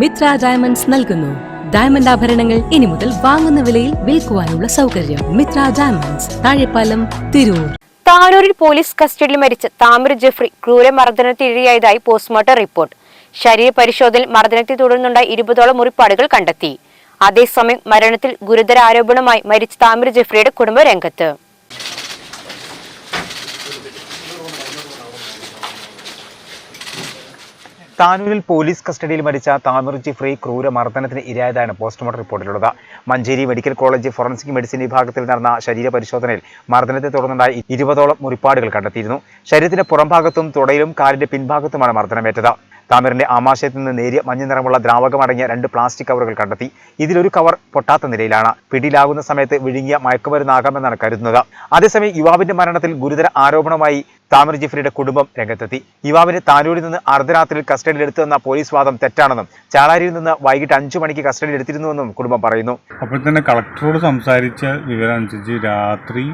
Mitra diamonds നൽകുന്നു. Diamond ആഭരണങ്ങൾ ഇനി മുതൽ വാങ്ങുന്ന വിലയിൽ വിൽക്കുവാനുള്ള സൗകര്യം മിത്ര ഡയമണ്ട്സ് താഴെപ്പാലം തിരൂർ. താനൂരിൽ പോലീസ് കസ്റ്റഡിയിൽ മരിച്ച താമര ജെഫ്രി ക്രൂരമർദ്ദനത്തിനിരയായതായി പോസ്റ്റ്മോർട്ടം റിപ്പോർട്ട്. ശരീര പരിശോധനയിൽ മർദ്ദനത്തെ തുടർന്നുണ്ടായ ഇരുപതോളം മുറിപ്പാടുകൾ കണ്ടെത്തി. അതേസമയം മരണത്തിൽ ഗുരുതര ആരോപണമായി മരിച്ച താമര ജെഫ്രിയുടെ കുടുംബ രംഗത്ത് താനൂരിൽ പോലീസ് കസ്റ്റഡിയിൽ മരിച്ച താമിർജി ഫ്രീ ക്രൂര മർദ്ദനത്തിന് ഇരയായതാണ് postmortem റിപ്പോർട്ടിലുള്ളത്. Manjeri medical college forensic medicine വിഭാഗത്തിൽ നടന്ന ശരീര പരിശോധനയിൽ മർദ്ദനത്തെ തുടർന്നുണ്ടായ ഇരുപതോളം മുറിപ്പാടുകൾ കണ്ടെത്തിയിരുന്നു. ശരീരത്തിന്റെ പുറംഭാഗത്തും തുടയിലും കാലിന്റെ പിൻഭാഗത്തുമാണ് മർദ്ദനമേറ്റത്. താമിറിന്റെ ആമാശയത്തിൽ നിന്ന് നേരിയ മഞ്ഞ നിറമുള്ള ദ്രാവകമടങ്ങിയ രണ്ട് പ്ലാസ്റ്റിക് കവറുകൾ കണ്ടെത്തി. ഇതിലൊരു കവർ പൊട്ടാത്ത നിലയിലാണ്. പിടിയിലാകുന്ന സമയത്ത് വിഴുങ്ങിയ മയക്കുമരുന്നാകാമെന്നാണ് കരുതുന്നത്. അതേസമയം യുവാവിന്റെ മരണത്തിൽ ഗുരുതര ആരോപണമായി താമിർ ജിഫ്രിയുടെ കുടുംബം രംഗത്തെത്തി. യുവാവിനെ താനൂരിൽ നിന്ന് അർദ്ധരാത്രിയിൽ കസ്റ്റഡിയിലെടുത്തുവെന്ന പോലീസ് വാദം തെറ്റാണെന്നും ചാളാരിയിൽ നിന്ന് വൈകിട്ട് അഞ്ചു മണിക്ക് കസ്റ്റഡിയിൽ കസ്റ്റഡിയിലെടുത്തിരുന്നുവെന്നും കുടുംബം പറയുന്നു. അപ്പോൾ തന്നെ കളക്ടറോട് സംസാരിച്ച വിവരം അനുസരിച്ച് രാത്രി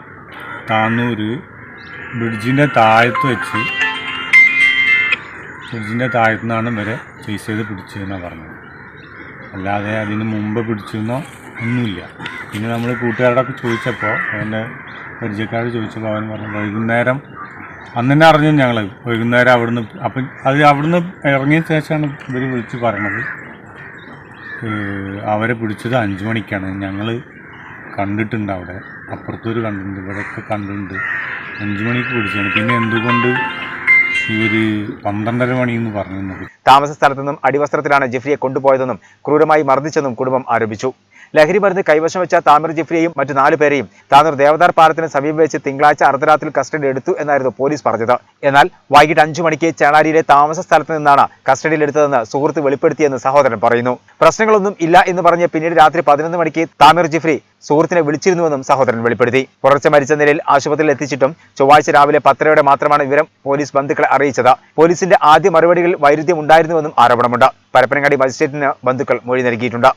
താനൂര് ബ്രിഡ്ജിന്റെ താഴത്ത് വെച്ച് ബ്രിഡ്ജിന്റെ താഴത്തു നിന്നാണ് ഇവരെ ഫേസ് ചെയ്ത് പിടിച്ചതെന്നാണ് പറഞ്ഞത്. അല്ലാതെ അതിന് മുമ്പ് പിടിച്ചെന്നോ ഒന്നുമില്ല. പിന്നെ നമ്മൾ കൂട്ടുകാരോടൊക്കെ ചോദിച്ചപ്പോൾ അവന്റെ പരിചയക്കാർ ചോദിച്ചപ്പോൾ അവൻ പറഞ്ഞു വൈകുന്നേരം അന്ന് തന്നെ അറിഞ്ഞു ഞങ്ങൾ വൈകുന്നേരം അവിടുന്ന് അപ്പം അത് അവിടുന്ന് ഇറങ്ങിയ ശേഷമാണ് ഇവർ വിളിച്ച് പറഞ്ഞത്. അവരെ പിടിച്ചത് അഞ്ച് മണിക്കാണ്. ഞങ്ങൾ കണ്ടിട്ടുണ്ട് അവിടെ. അപ്പുറത്തൊരു കണ്ടിട്ടുണ്ട് ഇവിടെയൊക്കെ കണ്ടിട്ടുണ്ട്. അഞ്ച് മണിക്ക് പിടിച്ചാണ് പിന്നെ എന്തുകൊണ്ട് ഇവർ പന്ത്രണ്ടര മണിയെന്ന് താമസ സ്ഥലത്തു നിന്നും അടിവസ്ത്രത്തിലാണ് ജിഫ്രിയെ കൊണ്ടുപോയതെന്നും ക്രൂരമായി മർദ്ദിച്ചെന്നും കുടുംബം ആരോപിച്ചു. ലഹരി മരുന്ന് കൈവശം വെച്ച താമിർ ജിഫ്രിയെയും മറ്റു നാലു പേരെയും താനൂർ ദേവദാർ പാലത്തിന് സമീപം വെച്ച് തിങ്കളാഴ്ച അർദ്ധരാത്രി കസ്റ്റഡി എടുത്തു എന്നായിരുന്നു പോലീസ് പറഞ്ഞത്. എന്നാൽ വൈകിട്ട് അഞ്ചു മണിക്ക് ചേളാരിയിലെ താമസ സ്ഥലത്ത് നിന്നാണ് കസ്റ്റഡിയിലെടുത്തതെന്ന് സുഹൃത്ത് വെളിപ്പെടുത്തിയെന്ന് സഹോദരൻ പറയുന്നു. പ്രശ്നങ്ങളൊന്നും ഇല്ല എന്ന് പറഞ്ഞ് പിന്നീട് രാത്രി പതിനൊന്ന് മണിക്ക് താമിർ ജിഫ്രി സുഹൃത്തിനെ വിളിച്ചിരുന്നുവെന്നും സഹോദരൻ വെളിപ്പെടുത്തി. പുലർച്ചെ മരിച്ച നിലയിൽ ആശുപത്രിയിൽ എത്തിച്ചിട്ടും ചൊവ്വാഴ്ച രാവിലെ പത്തരയോടെ മാത്രമാണ് വിവരം പോലീസ് ബന്ധുക്കളെ അറിയിച്ചത്. പോലീസിന്റെ ആദ്യ മറുപടികളിൽ വൈരുദ്ധ്യം ഉണ്ടായിരുന്നുവെന്നും ആരോപണമുണ്ട്. പരപ്പനങ്ങാടി മജിസ്ട്രേറ്റിന് ബന്ധുക്കൾ മൊഴി നൽകിയിട്ടുണ്ട്.